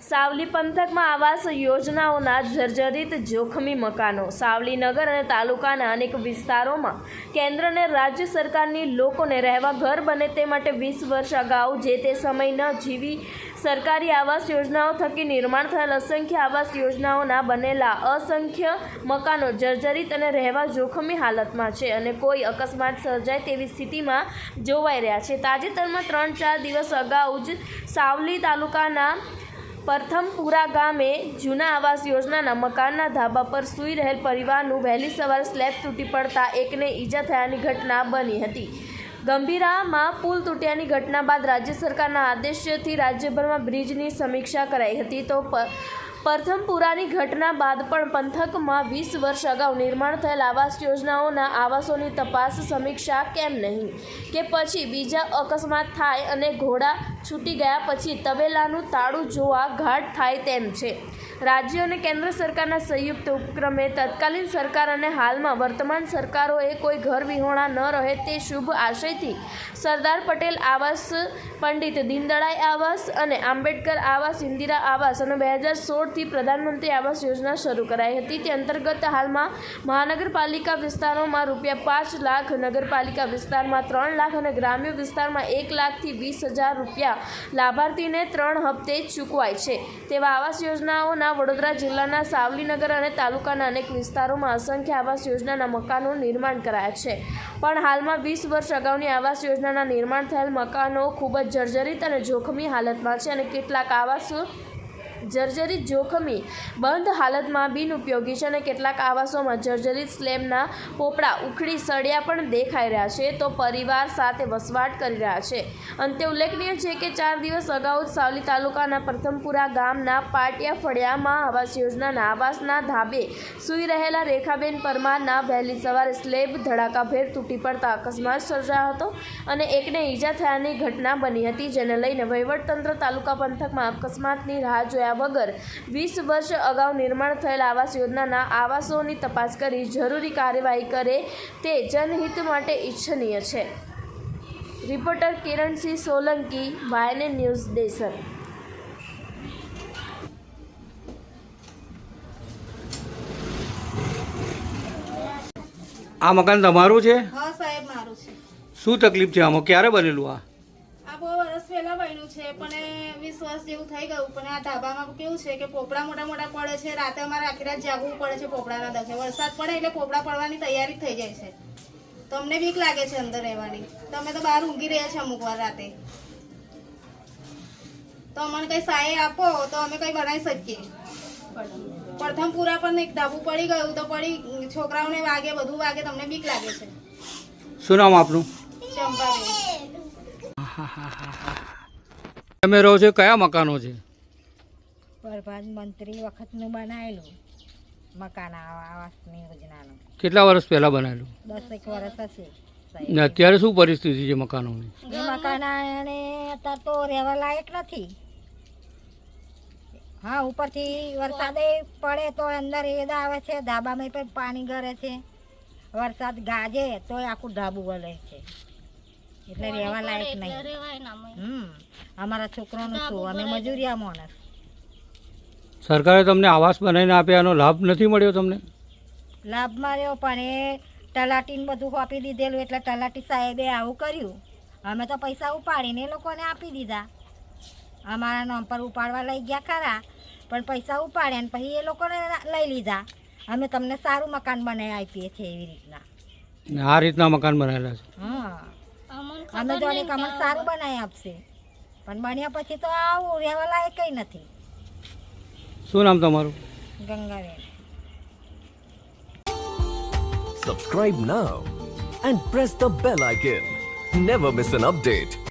સાવલી પંથકમાં આવાસ યોજનાઓના જર્જરિત જોખમી મકાનો. સાવલી અને તાલુકાના અનેક વિસ્તારોમાં કેન્દ્ર રાજ્ય સરકારની લોકોને રહેવા ઘર બને તે માટે વીસ વર્ષ અગાઉ જે તે સમય ન જીવી સરકારી આવાસ યોજનાઓ થકી નિર્માણ થયેલ અસંખ્ય આવાસ યોજનાઓના બનેલા અસંખ્ય મકાનો જર્જરિત અને રહેવા જોખમી હાલતમાં છે અને કોઈ અકસ્માત સર્જાય તેવી સ્થિતિમાં જોવાઈ રહ્યા છે. તાજેતરમાં ત્રણ ચાર દિવસ અગાઉ જ સાવલી તાલુકાના પ્રથમપુરા ગામે જૂના આવાસ યોજનાના મકાનના ધાબા પર સૂઈ રહેલ પરિવારનું વહેલી સવારે સ્લેબ તૂટી પડતા એકને ઈજા થયાની ઘટના બની હતી. ગંભીરામાં પુલ તૂટ્યાની ઘટના બાદ રાજ્ય સરકારના આદેશથી રાજ્યભરમાં બ્રિજની સમીક્ષા કરાઈ હતી તો પ્રથમપુરાની ઘટના બાદ પણ પંથકમાં વીસ વર્ષ અગાઉ નિર્માણ થયેલ આવાસ યોજનાઓના આવાસોની તપાસ સમીક્ષા કેમ નહીં? કે પછી બીજા અકસ્માત થાય અને ઘોડા છૂટી ગયા પછી તબેલાનું તાળું જોવા ઘાટ થાય તેમ છે. રાજ્ય અને કેન્દ્ર સરકારના સંયુક્ત ઉપક્રમે તત્કાલીન સરકાર અને હાલમાં વર્તમાન સરકારોએ કોઈ ઘર વિહોણા ન રહે તે શુભ આશયથી સરદાર પટેલ આવાસ, પંડિત દીનદળાઈ આવાસ અને આંબેડકર આવાસ, ઇન્દિરા આવાસ અને બે હજાર સોળથી પ્રધાનમંત્રી આવાસ યોજના શરૂ કરાઈ હતી. તે અંતર્ગત હાલમાં મહાનગરપાલિકા વિસ્તારોમાં રૂપિયા પાંચ લાખ, નગરપાલિકા વિસ્તારમાં ત્રણ લાખ અને ગ્રામ્ય વિસ્તારમાં એક લાખથી વીસ હજાર રૂપિયા લાભાર્થીને ત્રણ હપ્તે ચૂકવાય છે. તેવા આવાસ યોજનાઓના વડોદરા જિલ્લાના સાવલીનગર અને તાલુકાના અનેક વિસ્તારોમાં અસંખ્ય આવાસ યોજનાના મકાનો નિર્માણ કરાયા છે. પણ હાલમાં વીસ વર્ષ અગાઉની આવાસ યોજનાના નિર્માણ થયેલ મકાનો ખૂબ જ જર્જરિત અને જોખમી હાલતમાં છે અને કેટલાક આવાસો જર્જરિત જોખમી બંધ હાલતમાં બિનઉપયોગી છે અને કેટલાક આવાસોમાં જર્જરિત સ્લેબના પોપડા ઉખડી સળિયા પણ દેખાઈ રહ્યા છે તો પરિવાર સાથે વસવાટ કરી રહ્યા છે. અંતે ઉલ્લેખનીય છે કે ચાર દિવસ અગાઉ જ સાવલી તાલુકાના પ્રથમપુરા ગામના પાટિયા ફળિયામાં આવાસ યોજનાના આવાસના ધાબે સૂઈ રહેલા રેખાબેન પરમારના વહેલી સવારે સ્લેબ ધડાકાભેર તૂટી પડતા અકસ્માત સર્જાયો હતો અને એકને ઈજા થયાની ઘટના બની હતી, જેને લઈને વહીવટતંત્ર તાલુકા પંથકમાં અકસ્માતની રાહ જોયા વગર વીસ વર્ષ અગાઉ નિર્માણ થયેલ આવાસ યોજનાના આવાસોની તપાસ કરી જરૂરી કાર્યવાહી કરે તે જનહિત માટે ઈચ્છનીય છે. રિપોર્ટર કિરણસિંહ સોલંકી વાયને ન્યૂઝ દેસર. આ મકાન તમારું છે? હા સાહેબ મારું છે. શું તકલીફ છે આમાં? ક્યારે બનેલું આ? વર્ષ છે પણ વિશ્વાસ વીસ વર્ષ જેવું થઈ ગયું. પણ આ ધાબામાં કેવું છે કે પોપડા મોટા મોટા પડે છે રાતે અમારે આખી રાત જાગવું પડે છે પોપડાના દખે. વરસાદ પડે એટલે પોપડા પડવાની તૈયારી થઈ જાય છે. તમને બીક લાગે છે અંદર રહેવાની? તમે તો બહાર ઊંઘી રહ્યા છે અમુક વાર રાતે. તો અમને કઈ સહાય આપો તો અમે કઈ બનાવી શકીએ? પ્રથમ પૂરા પણ એક ધાબુ પડી ગયું તો પડી છોકરાઓને વાગે બધું વાગે તમને બીક લાગે છે? શું નામ આપનું? ચંપાબેન. તમે રહો છો કયા મકાનો છે? પ્રધાનમંત્રી વખતનું બનાવેલું મકાન આવાસની યોજનાનું. કેટલા વર્ષ પહેલા બનાવેલું એક વર્ષ હશે. ને અત્યારે શું પરિસ્થિતિ છે મકાનોની? એ મકાન એને અત્યારે તો રહેવા લાયક નથી. હા ઉપરથી વરસાદે પડે તો અંદર એદ આવે છે ધાબામાં પણ પાણી ગરે છે. વરસાદ ગાજે તો આખું ધાબુ વળે છે. એટલે રહેવા લાયક નહીં. હમ અમારા છોકરાનું શું? અમે મજૂરિયા માણસ સરકારે તમને આવાસ બનાવીને આપ્યા એનો લાભ નથી મળ્યો તમને? લાભ મળ્યો પણ એ તલાટીને બધું આપી દીધેલું એટલે તલાટી સાહેબે આવું કર્યું. અમે તો પૈસા ઉપાડીને એ લોકોને આપી દીધા. અમારા નામ પર ઉપાડવા લઈ ગયા ખરા પણ પૈસા ઉપાડ્યા ને પછી એ લોકોને લઈ લીધા. અમે તમને સારું મકાન બનાવી આપીએ છીએ એવી રીતના. આ રીતના મકાન બનાવેલા છે? હા. અમે તો અનેક અમને સારું બનાવી આપશે પણ બન્યા પછી તો આવું રહેવા લાયક કંઈ નથી શું નામ તમારું Gangaben Subscribe now and press the bell icon. Never miss an update.